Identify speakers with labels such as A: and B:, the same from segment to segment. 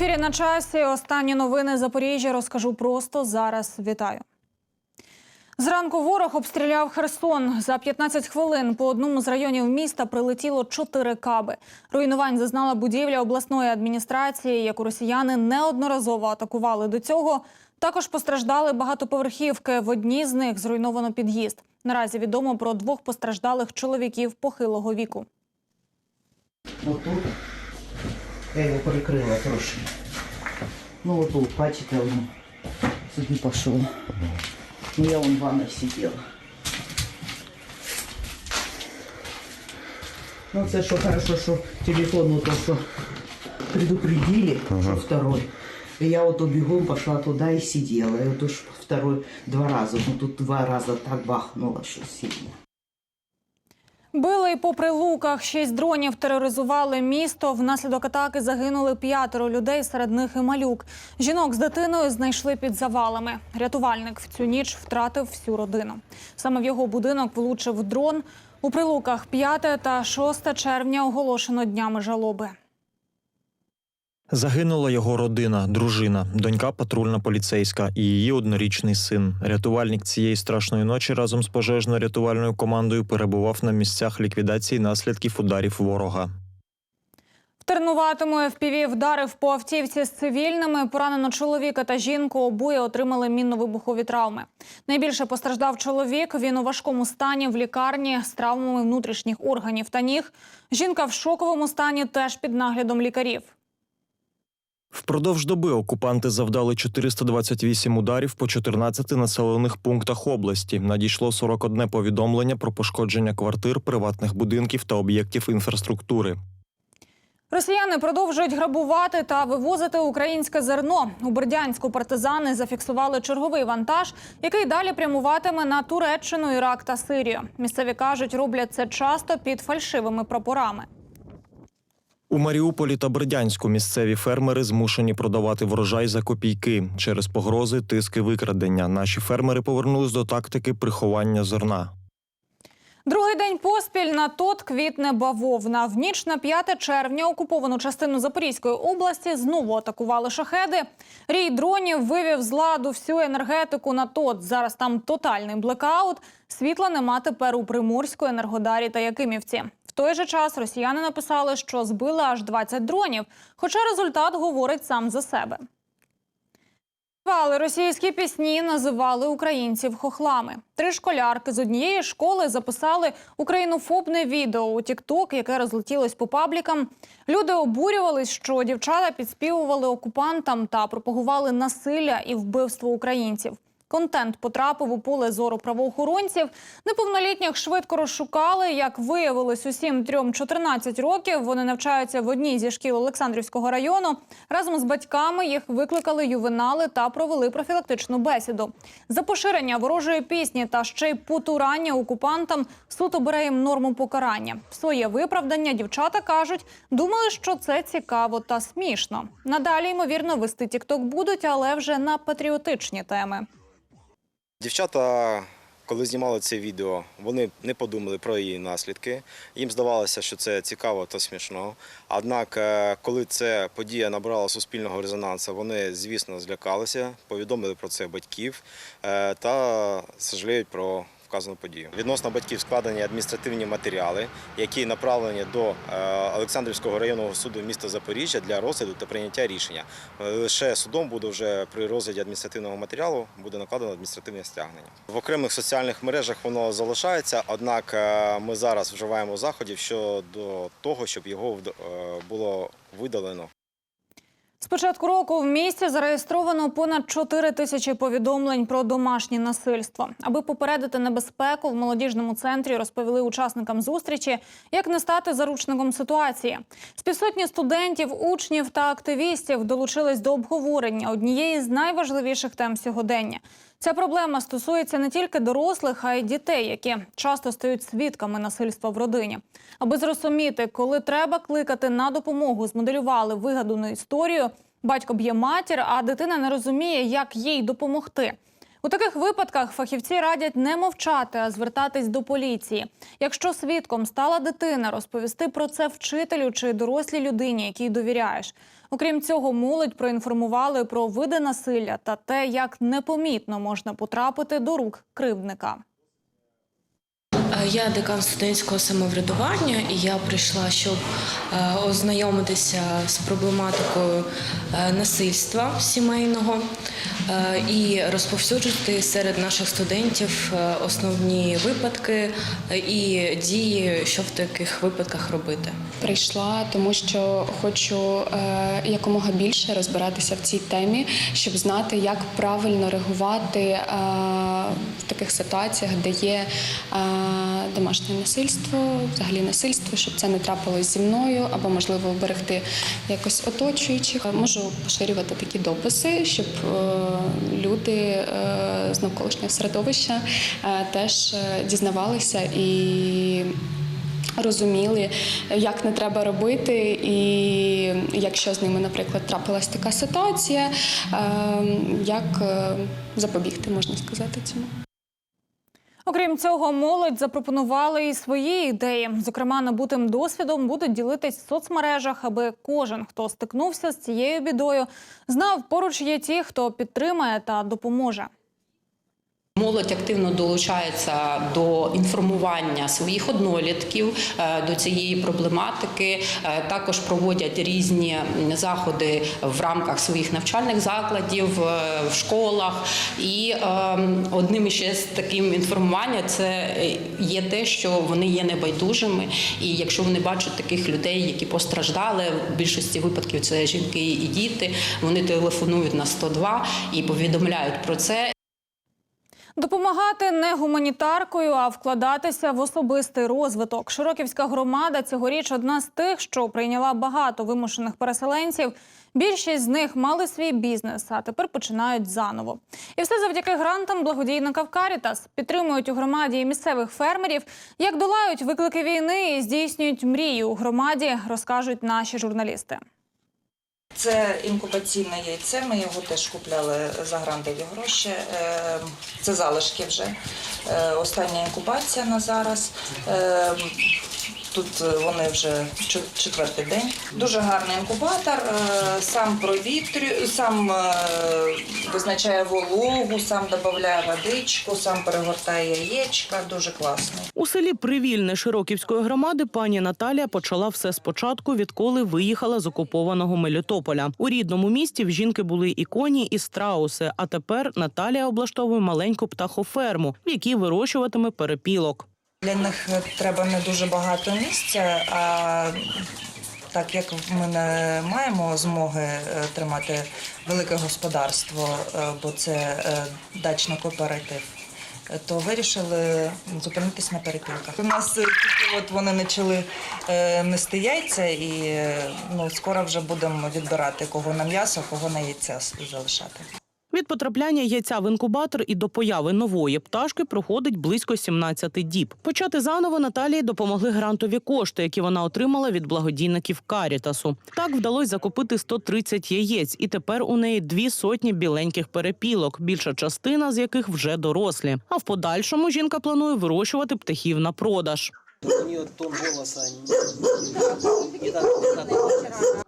A: ефірі на часі. Останні новини Запоріжжя розкажу просто зараз. Вітаю. Зранку ворог обстріляв Херсон. За 15 хвилин по одному з районів міста прилетіло чотири каби. Руйнувань зазнала будівля обласної адміністрації, яку росіяни неодноразово атакували до цього. Також постраждали багатоповерхівки. В одній з них зруйновано під'їзд. Наразі відомо про двох постраждалих чоловіків похилого віку.
B: Вот тут. Я его прикрыла трошки. Ну вот тут, бачите, он сюда пошел. Ну я вон в ванной сидела. Ну це що хорошо, що телефон ну, то, що предупредили, що второй. И я вот бегом пошла туда и сидела. И вот уж второй два раза. Ну тут два раза так бахнуло, что сильно.
A: Били по прилуках. Шість дронів тероризували місто. Внаслідок атаки загинули п'ятеро людей, серед них і малюк. Жінок з дитиною знайшли під завалами. Рятувальник в цю ніч втратив всю родину. Саме в його будинок влучив дрон. У прилуках 5 та 6 червня оголошено днями жалоби.
C: Загинула його родина, дружина, донька патрульна поліцейська і її однорічний син. Рятувальник цієї страшної ночі разом з пожежно-рятувальною командою перебував на місцях ліквідації наслідків ударів ворога.
A: Тернуватому ФПВ вдарив по автівці з цивільними. Поранено чоловіка та жінку. Обоє отримали мінно-вибухові травми. Найбільше постраждав чоловік. Він у важкому стані в лікарні з травмами внутрішніх органів та ніг. Жінка в шоковому стані теж під наглядом лікарів.
C: Впродовж доби окупанти завдали 428 ударів по 14 населених пунктах області. Надійшло 41 повідомлення про пошкодження квартир, приватних будинків та об'єктів інфраструктури.
A: Росіяни продовжують грабувати та вивозити українське зерно. У Бердянську партизани зафіксували черговий вантаж, який далі прямуватиме на Туреччину, Ірак та Сирію. Місцеві кажуть, роблять це часто під фальшивими прапорами.
C: У Маріуполі та Бердянську місцеві фермери змушені продавати врожай за копійки через погрози, тиски, викрадення. Наші фермери повернулись до тактики приховання зерна.
A: Другий день поспіль на тот квітне бавовна. В ніч на 5 червня окуповану частину Запорізької області знову атакували шахеди. Рій дронів вивів з ладу всю енергетику на тот. Зараз там тотальний блекаут. Світла нема тепер у Приморську, Енергодарі та Якимівці. Той же час росіяни написали, що збили аж 20 дронів, хоча результат говорить сам за себе. Співали російські пісні, називали українців хохлами. Три школярки з однієї школи записали українофобне відео у Тікток, яке розлетілось по паблікам. Люди обурювались, що дівчата підспівували окупантам та пропагували насилля і вбивство українців. Контент потрапив у поле зору правоохоронців. Неповнолітніх швидко розшукали. Як виявилось, усім трьом 14 років вони навчаються в одній зі шкіл Олександрівського району. Разом з батьками їх викликали ювенали та провели профілактичну бесіду. За поширення ворожої пісні та ще й потурання окупантам суд обере їм норму покарання. Своє виправдання дівчата кажуть, думали, що це цікаво та смішно. Надалі ймовірно вести тікток будуть, але вже на патріотичні теми.
D: Дівчата, коли знімали це відео, вони не подумали про її наслідки. Їм здавалося, що це цікаво та смішно. Однак, е, коли ця подія набрала суспільного резонансу, вони, звісно, злякалися, повідомили про це батьків е, та сожаліють про вказану подію. Відносно батьків складені адміністративні матеріали, які направлені до е, Олександрівського районного суду міста Запоріжжя для розгляду та прийняття рішення. Е, Лише судом буде вже при розгляді адміністративного матеріалу буде накладено адміністративне стягнення. В окремих соціальних мережах воно залишається, однак е, ми зараз вживаємо заходів щодо того, щоб його було видалено.
A: З початку року в місті зареєстровано понад 4 тисячі повідомлень про домашнє насильство. Аби попередити небезпеку, в молодіжному центрі розповіли учасникам зустрічі, як не стати заручником ситуації. З півсотні студентів, учнів та активістів долучились до обговорення однієї з найважливіших тем сьогодення. Ця проблема стосується не тільки дорослих, а й дітей, які часто стають свідками насильства в родині. Аби зрозуміти, коли треба кликати на допомогу, змоделювали вигадану історію. Батько б'є матір, а дитина не розуміє, як їй допомогти. У таких випадках фахівці радять не мовчати, а звертатись до поліції. Якщо свідком стала дитина, розповісти про це вчителю чи дорослій людині, якій довіряєш. Окрім цього, молодь проінформували про види насилля та те, як непомітно можна потрапити до рук кривдника.
E: Е, Я декан студентського самоврядування, і я прийшла, щоб е, ознайомитися з проблематикою е, насильства сімейного і розповсюджувати серед наших студентів е, основні випадки е, і дії, що в таких випадках робити.
F: Прийшла, тому що хочу е, якомога більше розбиратися в цій темі, щоб знати, як правильно реагувати е, в таких ситуаціях, де є е, домашнє насильство, взагалі насильство, щоб це не трапилось зі мною, або можливо вберегти якось оточуючих. Можу поширювати такі дописи, щоб е, люди е, з навколишнього середовища е, теж дізнавалися і розуміли, як не треба робити, і якщо з ними, наприклад, трапилась така ситуація, е, як запобігти, можна сказати, цьому.
A: Окрім цього, молодь запропонували і свої ідеї. Зокрема, набутим досвідом будуть ділитись в соцмережах, аби кожен, хто стикнувся з цією бідою, знав, поруч є ті, хто підтримає та допоможе.
G: Молодь активно долучається до інформування своїх однолітків е, до цієї проблематики. Е, Також проводять різні заходи в рамках своїх навчальних закладів е, в школах. І е, одним іще з таким інформування це є те, що вони є небайдужими. І якщо вони бачать таких людей, які постраждали, в більшості випадків це жінки і діти, вони телефонують на 102 і повідомляють про це.
A: Допомагати не гуманітаркою, а вкладатися в особистий розвиток. Широківська громада цьогоріч одна з тих, що прийняла багато вимушених переселенців. Більшість з них мали свій бізнес, а тепер починають заново. І все завдяки грантам благодійника Карітас підтримують у громаді і місцевих фермерів. Як долають виклики війни і здійснюють мрії у громаді, розкажуть наші журналісти.
H: Це інкубаційне яйце. Ми його теж купляли за грантові гроші. Е, Це залишки вже. Е, Остання інкубація на зараз. Е, Тут вони вже четвертий день. Дуже гарний інкубатор. е, Сам провітрює, сам е, визначає вологу, сам додає водичку, сам перегортає яєчка. Дуже класний.
I: У селі Привільне Широківської громади пані Наталія почала все спочатку, відколи виїхала з окупованого Мелітополя. У рідному місті в жінки були і коні, і страуси. А тепер Наталія облаштовує маленьку птахоферму, в якій вирощуватиме перепілок.
H: Для них треба не дуже багато місця, а так як ми не маємо змоги е, тримати велике господарство, е, бо це е, дачний кооператив, то вирішили зупинитись на перепілках. У нас от вони почали нести яйця, і ну, скоро вже будемо відбирати кого на м'ясо, кого на яйця залишати.
I: Потрапляння яйця в інкубатор і до появи нової пташки проходить близько 17 діб. Почати заново Наталії допомогли грантові кошти, які вона отримала від благодійників Карітасу. Так вдалося закупити 130 яєць, і тепер у неї дві сотні біленьких перепілок, більша частина з яких вже дорослі. А в подальшому жінка планує вирощувати птахів на продаж.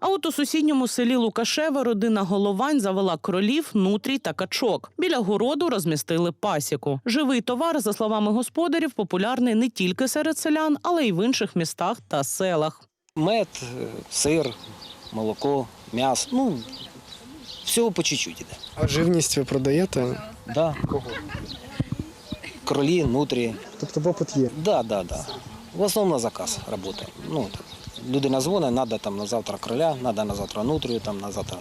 I: А от у сусідньому селі Лукашева родина Головань завела кролів, нутрій та качок. Біля городу розмістили пасіку. Живий товар, за словами господарів, популярний не тільки серед селян, але й в інших містах та селах.
J: Мед, е, сир, молоко, м'ясо. Ну, всього по чуть-чуть іде.
K: А живність ви продаєте?
J: Да. Кролі, нутрі.
K: Тобто попит є.
J: Да, да, да. В основному на заказ працює. Ну. Людина дзвонить, треба там на завтра кроля, треба на завтра нутрію, там на завтра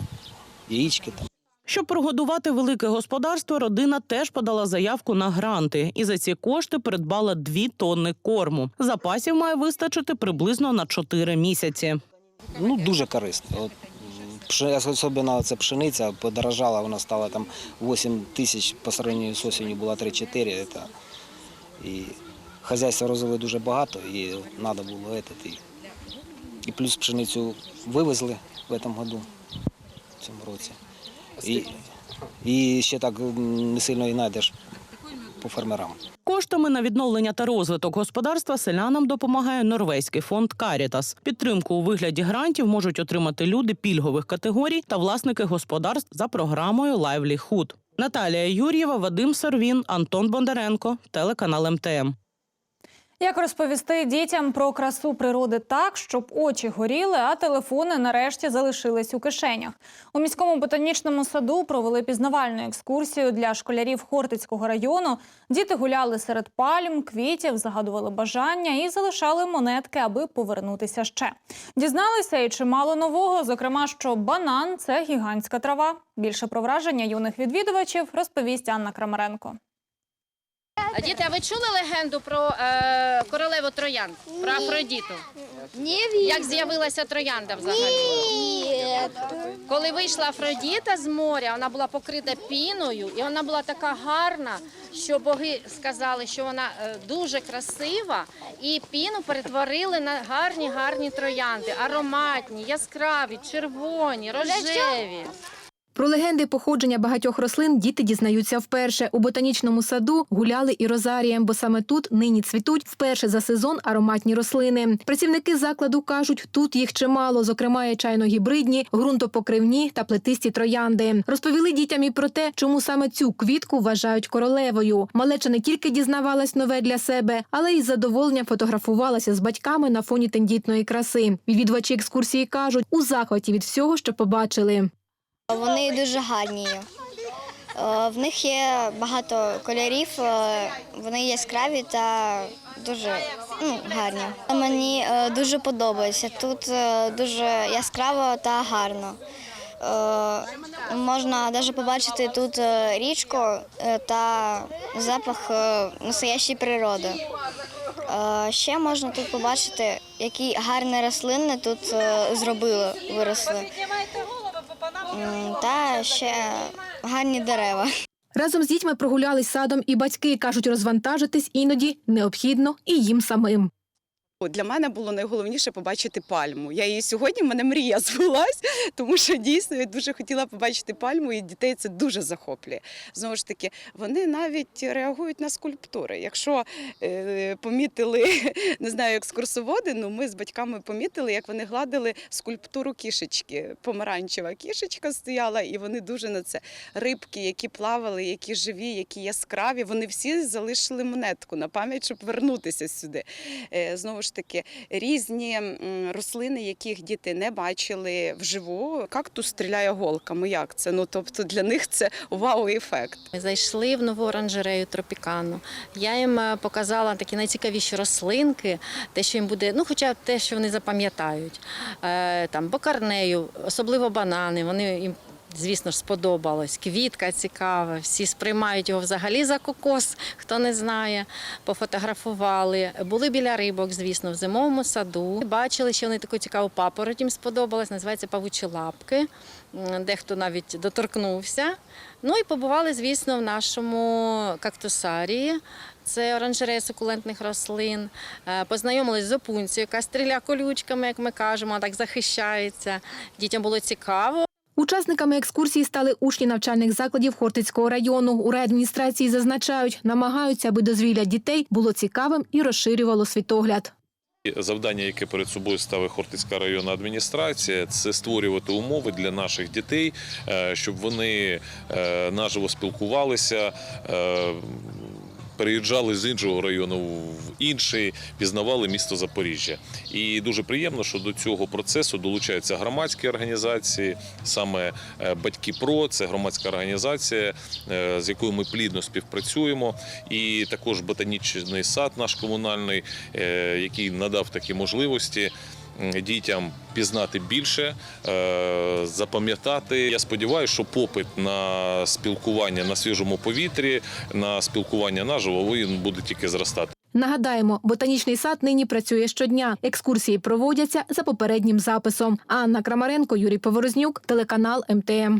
J: яєчки. Там.
I: Щоб прогодувати велике господарство, родина теж подала заявку на гранти і за ці кошти придбала дві тонни корму. Запасів має вистачити приблизно на 4 місяці.
J: Ну, дуже корисно. От, Особливо це пшениця подорожала, вона стала там 8 тисяч по сравнению з осінню була 3-4. Это, і хазяйства розвили дуже багато, і треба було этот, і, плюс пшеницю вивезли в этом году, в цьому році. І І ще так не сильно і знайдеш по фермерам.
I: Коштами на відновлення та розвиток господарства селянам допомагає норвезький фонд Карітас. Підтримку у вигляді грантів можуть отримати люди пільгових категорій та власники господарств за програмою Livelihood. Наталія Юр'єва, Вадим Сарвін, Антон Бондаренко, телеканал МТМ.
A: Як розповісти дітям про красу природи так, щоб очі горіли, а телефони нарешті залишились у кишенях? У міському ботанічному саду провели пізнавальну екскурсію для школярів Хортицького району. Діти гуляли серед пальм, квітів, загадували бажання і залишали монетки, аби повернутися ще. Дізналися і чимало нового, зокрема, що банан це гігантська трава. Більше про враження юних відвідувачів розповість Анна Крамаренко.
L: А діти, а ви чули легенду про е, королеву Троян, про Афродіту?
M: Ні,
L: Як з'явилася троянда взагалі?
M: Ні.
L: Коли вийшла Афродіта з моря, вона була покрита піною, і вона була така гарна, що боги сказали, що вона е, дуже красива, і піну перетворили на гарні гарні троянди, ароматні, яскраві, червоні, рожеві.
M: Про легенди походження багатьох рослин діти дізнаються вперше. У ботанічному саду гуляли і розарієм, бо саме тут нині цвітуть вперше за сезон ароматні рослини. Працівники закладу кажуть, тут їх чимало, зокрема і чайно-гібридні, ґрунтопокривні та плетисті троянди. Розповіли дітям і про те, чому саме цю квітку вважають королевою. Малеча не тільки дізнавалась нове для себе, але й з задоволенням фотографувалася з батьками на фоні тендітної краси. Відвідувачі екскурсії кажуть, у захваті від всього, що побачили.
N: Вони дуже гарні. Е, В них є багато кольорів, е, вони яскраві та дуже ну, гарні. Мені е, дуже подобається. Тут дуже яскраво та гарно. Можна навіть побачити тут річку та запах настоящої природи. Ще можна тут побачити, які гарні рослини тут зробили, виросли. Та ще гарні дерева.
M: Разом з дітьми прогулялись садом і батьки кажуть, розвантажитись іноді необхідно і їм самим.
O: Для мене було найголовніше побачити пальму. Я її сьогодні в мене мрія збулась, тому що дійсно я дуже хотіла побачити пальму, і дітей це дуже захоплює. Знову ж таки, вони навіть реагують на скульптури. Якщо е, помітили, не знаю, екскурсоводи, ну ми з батьками помітили, як вони гладили скульптуру кішечки. Помаранчева кішечка стояла, і вони дуже на це рибки, які плавали, які живі, які яскраві. Вони всі залишили монетку на пам'ять, щоб вернутися сюди. Е, Знову таки, різні рослини, яких діти не бачили вживу. Кактус стріляє голками. Як це? Ну тобто для них це вау-ефект.
L: Ми зайшли в нову оранжерею тропікану. Я їм е, показала такі найцікавіші рослинки, те, що їм буде, ну хоча те, що вони запам'ятають. Е, там бокарнею, особливо банани. Вони їм. Звісно ж, сподобалось. Квітка цікава, всі сприймають його взагалі за кокос, хто не знає. Пофотографували. Були біля рибок, звісно, в зимовому саду. Бачили, що вони таку цікаву папороть їм сподобалась, називається павучі лапки. Дехто навіть доторкнувся. Ну і побували, звісно, в нашому кактусарії. Це оранжерея сукулентних рослин. Е, Познайомились з опунцією, яка стріля колючками, як ми кажемо, так захищається. Дітям було цікаво.
M: Учасниками екскурсії стали учні навчальних закладів Хортицького району. У райадміністрації зазначають, намагаються, аби дозвілля дітей було цікавим і розширювало світогляд.
P: Завдання, яке перед собою ставить Хортицька районна адміністрація, це створювати умови для наших дітей, е, щоб вони е, наживо спілкувалися. Переїжджали з іншого району в інший, пізнавали місто Запоріжжя. І дуже приємно, що до цього процесу долучаються громадські організації, саме е, Батьки Про це громадська організація, е, з якою ми плідно співпрацюємо. І також ботанічний сад наш комунальний, е, який надав такі можливості. Дітям пізнати більше, е, запам'ятати. Я сподіваюся, що попит на спілкування на свіжому повітрі, на спілкування наживо він буде тільки зростати.
M: Нагадаємо, ботанічний сад нині працює щодня. Екскурсії проводяться за попереднім записом. Анна Крамаренко, Юрій Поворознюк, телеканал МТМ.